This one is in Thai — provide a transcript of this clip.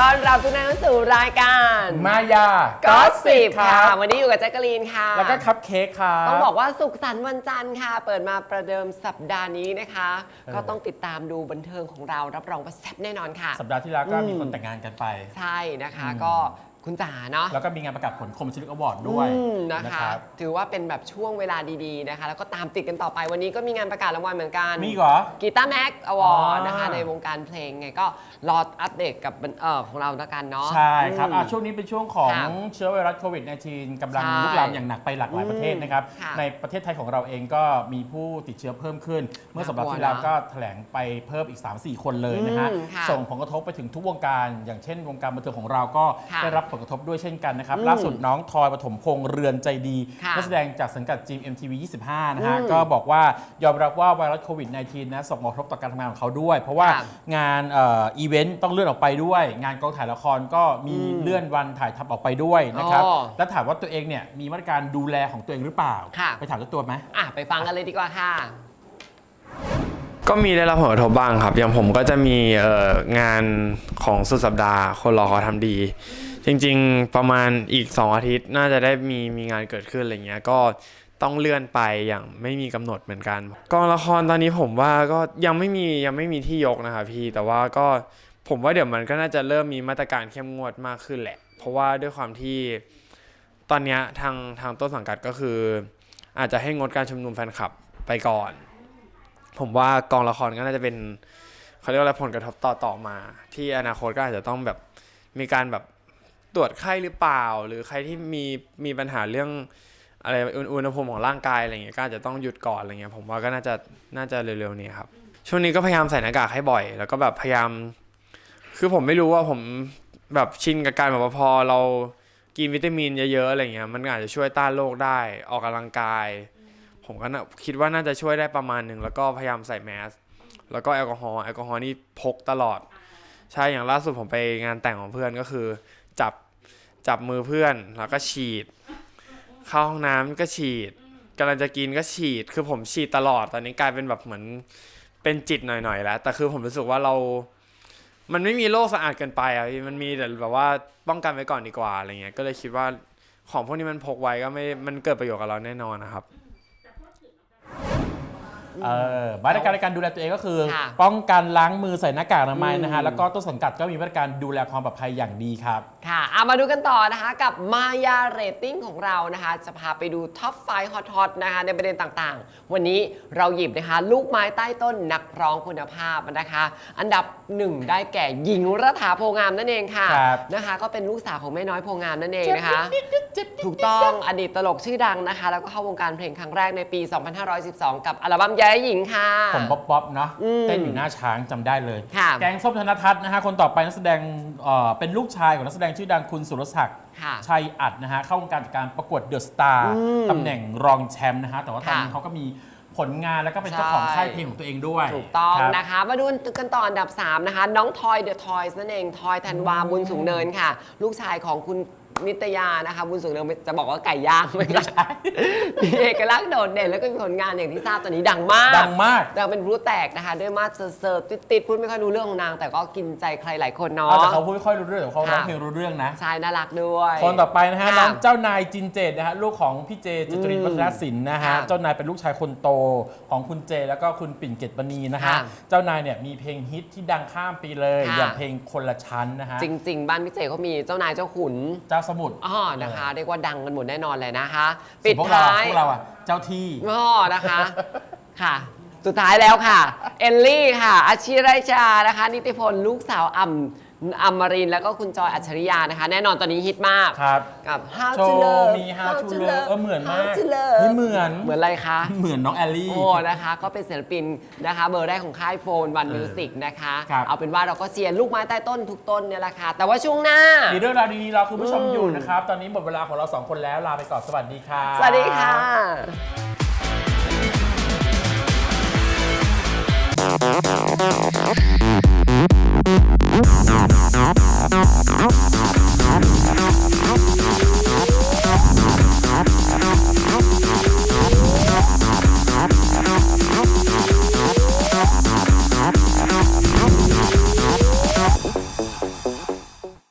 รับทุกท่านเข้าสู่รายการมายาก็สิบคค่ะรับวันนี้อยู่กับแจ๊กกะลีนค่ะ แล้วก็คัพเค้กครับต้องบอกว่าสุขสันต์วันจันทร์ค่ะ เปิดมาประเดิมสัปดาห์นี้นะคะเออก็ต้องติดตามดูบันเทิงของเรารับรองว่าแซ่บแน่นอนค่ะ สัปดาห์ที่แล้วก็อืมมีคนแต่งงานกันไป ใช่นะคะอืมก็ คุณจ๋าเนาะ แล้วก็มีงานประกาศผลคมชิลิกอวอร์ดด้วยอืมนะคะ รับถือว่าเป็นแบบช่วงเวลาดีๆนะคะ แล้วก็ตามติดกันต่อไปวันนี้ก็มีงานประกาศรางวัลเหมือนกันมีอีกเหรอ กีตาร์แม็กอวอร์ดอ๋อนะคะในวงการเพลงไงก็รออัปเดตกับเอ่อของเราแล้วกันเนาะใช่ครับอืม อะช่วงนี้เป็นช่วงของค่ะเชื้อไวรัสโควิด -19 กำลังใช่ลุกลามอย่างหนักไปหลากหลายประเทศนะครับค่ะในประเทศไทยของเราเองก็มีผู้ติดเชื้อเพิ่มขึ้น เมื่อสัปดาห์น่ากลัวที่แล้วนะก็แถลงไปเพิ่มอีก 3-4 คนเลยนะฮะ อืมค่ะส่งผลกระทบไปถึงทุกวงการ อย่างเช่นวงการบันเทิงของเราก็ค่ะได้รับผลกระทบด้วยเช่นกันนะครับอืมล่าสุดน้องทอยปฐมพงษ์เรือนใจดีค่ะนักแสดงจากสังกัดจีม MTV 25 นะฮะอืมก็บอกว่ายอมรับว่าไวรัสโควิด -19 นะส่งผลกระทบต่อการทำงานของเขาด้วย เพราะว่าค่ะงานเอ่ออีเวนต์ต้องเลื่อนออกไปด้วย งานกองถ่ายละครก็มีอืมเลื่อนวันถ่ายทำออกไปด้วยนะครับอ๋อแล้วถามว่าตัวเองเนี่ยมีมาตรการดูแลของตัวเองหรือเปล่าค่ะไปถามเจ้าตัวไหมอะไปฟังกันเลยดีกว่าค่ะก็มีได้รับผลกระทบบ้างครับ อย่างผมก็จะมีเอ่องานของสุดสัปดาห์คนรอเขาทำดี จริง ๆ ประมาณอีก 2 อาทิตย์น่าจะได้มีมีงานเกิดขึ้นอะไรเงี้ยก็ต้องเลื่อนไปอย่างไม่มีกำหนดเหมือนกันกองละครตอนนี้ผมว่าก็ยังไม่มียังไม่มีที่ยกนะครับพี่แต่ว่าก็ผมว่าเดี๋ยวมันก็น่าจะเริ่มมีมาตรการเข้มงวดมากขึ้นแหละ เพราะว่าด้วยความที่ตอนนี้ทางทางต้นสังกัดก็คือ อาจจะให้งดการชุมนุมแฟนคลับไปก่อน ผมว่ากองละครก็น่าจะเป็นเขาเรียกว่าผลกระทบต่อต่อมา ที่อนาคตก็อาจจะต้องแบบมีการแบบ ตรวจไข้หรือเปล่า หรือใครที่มีมีปัญหาเรื่องอะไรอุณหภูมิของร่างกายอะไรเงี้ยก็อาจจะต้องหยุดก่อนอะไรเงี้ยผมว่าก็น่าจะน่าจะเร็วๆนี้ครับช่วงนี้ก็พยายามใส่หน้ากากให้บ่อย แล้วก็แบบพยายาม คือผมไม่รู้ว่าผมแบบชินกับการแบบพอเรากินวิตามินเยอะๆอะไรเงี้ยมันอาจจะช่วยต้านโรคได้ออกกำลังกาย ผมก็น่าคิดว่าน่าจะช่วยได้ประมาณหนึ่งแล้วก็พยายามใส่แมสแล้วก็แอลกอฮอล์แอลกอฮอล์นี่พกตลอด ใช่อย่างล่าสุดผมไปงานแต่งของเพื่อนก็คือ จับจับมือเพื่อนแล้วก็ฉีด เข้าห้องน้ำก็ฉีดกำลังจะกินก็ฉีด คือผมฉีดตลอดตอนนี้กลายเป็นแบบเหมือนเป็นจิตหน่อยๆแล้ว แต่คือผมรู้สึกว่าเรา มันไม่มีโรคสะอาดเกินไปอะมันมีแต่แบบว่าป้องกันไว้ก่อนดีกว่าอะไรเงี้ยก็เลยคิดว่าของพวกนี้มันพกไว้ก็ไม่มันเกิดประโยชน์กับเราแน่นอนนะครับ เออมาตรการในการดูแลตัวเองก็คือ ค่ะ ป้องกันล้างมือใส่หน้ากากอนามัยนะฮะอืมแล้วก็ต้นสังกัดก็มีมาตรการดูแลความปลอดภัยอย่างดีครับ ค่ะเอามาดูกันต่อนะคะกับมายาเรตติ้งของเรานะคะ จะพาไปดูท็อปไฟฮอตฮอตนะคะในประเด็นต่างๆ วันนี้เราหยิบนะคะ ลูกไม้ใต้ต้นนักร้องคุณภาพนะคะ อันดับ หนึ่งได้แก่หญิงรัฐาโพงามนั่นเองค่ะครับ นะคะ ก็เป็นลูกสาวของแม่น้อยโพงามนั่นเองนะคะ ถูกต้องอดีตตลกชื่อดังนะคะ แล้วก็เข้าวงการเพลงครั้งแรกในปี 2512 กับอัลบั้มย้ายหญิงค่ะ ผมป๊อปป๊อปเนาะอืมเต้นอยู่หน้าช้างจำได้เลย ค่ะแกงส้มธนทัศน์นะฮะคนต่อไปนักแสดงเอ่อเป็นลูกชายของนักแสดงชื่อดังคุณสุรศักดิ์ค่ะชัยอัดนะฮะเข้าวงการจากการประกวดเดอะสตาร์อืมตำแหน่งรองแชมป์นะฮะแต่ว่าตอนนี้ค่ะเขาก็มี ผลงานแล้วก็เป็นเจ้าของใช่ค่ายเพลงของตัวเองด้วยถูกต้องครับ นะคะ มาดูกันต่ออันดับ 3 นะคะ น้องทอยเดอะทอยส์นั่นเองทอยธันวาบุญสูงเนินค่ะ ลูกชายของคุณ นิตยานะคะบุญสูงเนินจะบอกว่าไก่ย่างไม่ใช่มีเอกลักษณ์โดดเด่นแล้วก็มีผลงานอย่างที่ทราบตอนนี้ดังมากดังมาก ดังเป็นรู้แตกนะคะ ด้วยมาสเซอร์ติดติดๆพูดไม่ค่อยรู้เรื่องของนาง แต่ก็กินใจใครหลายคนเนาะเอาแต่เขาพูดไม่ค่อยรู้เรื่องแต่เขาร้องค่ะเพลงรู้เรื่องนะใช่น่ารักด้วย คนต่อไปนะฮะค่ะน้องเจ้านายจินเจตนะฮะลูกของพี่เจจตุรินทอืมร์วัฒนศิลป์นะฮะค่ะเจ้านายเป็นลูกชายคนโตของคุณเจ แล้วก็คุณปิ่นเกตปณีนะฮะค่ะเจ้านายเนี่ยมีเพลงฮิตที่ดังข้ามปีเลยค่ะอย่างเพลงคนละชั้นนะฮะจริง ๆ บ้านพี่เจเขามีเจ้านายเจ้าขุนเจ้าสมุทรอ๋อนะคะ เรียกว่าดังกันหมดแน่นอนเลยนะคะส่ปิวดนพวกเราท้าอะยพวกเราอะเจ้าที่อ๋อนะคะค่ะ สุดท้ายแล้วค่ะ เอลลี่ค่ะอาชิไรชานะคะ นิติพลลูกสาวอ่ำ อมรินทร์แล้วก็คุณจอยอัจฉริยานะคะ แน่นอนตอนนี้ฮิตมากครับกับ How โช to ว์ Love มี How to Love เออเหมือนมาก How to Love ไม่เหมือน เหมือนอะไรคะ เหมือนน้องแอลลี่ โอ้ นะคะ ก็เป็นศิลปินนะคะ เบอร์แรกของค่ายโฟนวันเออมิวสิกนะคะ ครับ เอาเป็นว่าเราก็เชียร์ลูกไม้ใต้ต้นทุกต้นเนี่ยแหละค่ะ แต่ว่าช่วงหน้า มีเรื่องราวดีๆเราคุณผู้ชมอืมอยู่นะครับ ตอนนี้หมดเวลาของเราสองคนแล้วลาไปก่อนสวัสดีครับ สวัสดีค่ะ Thank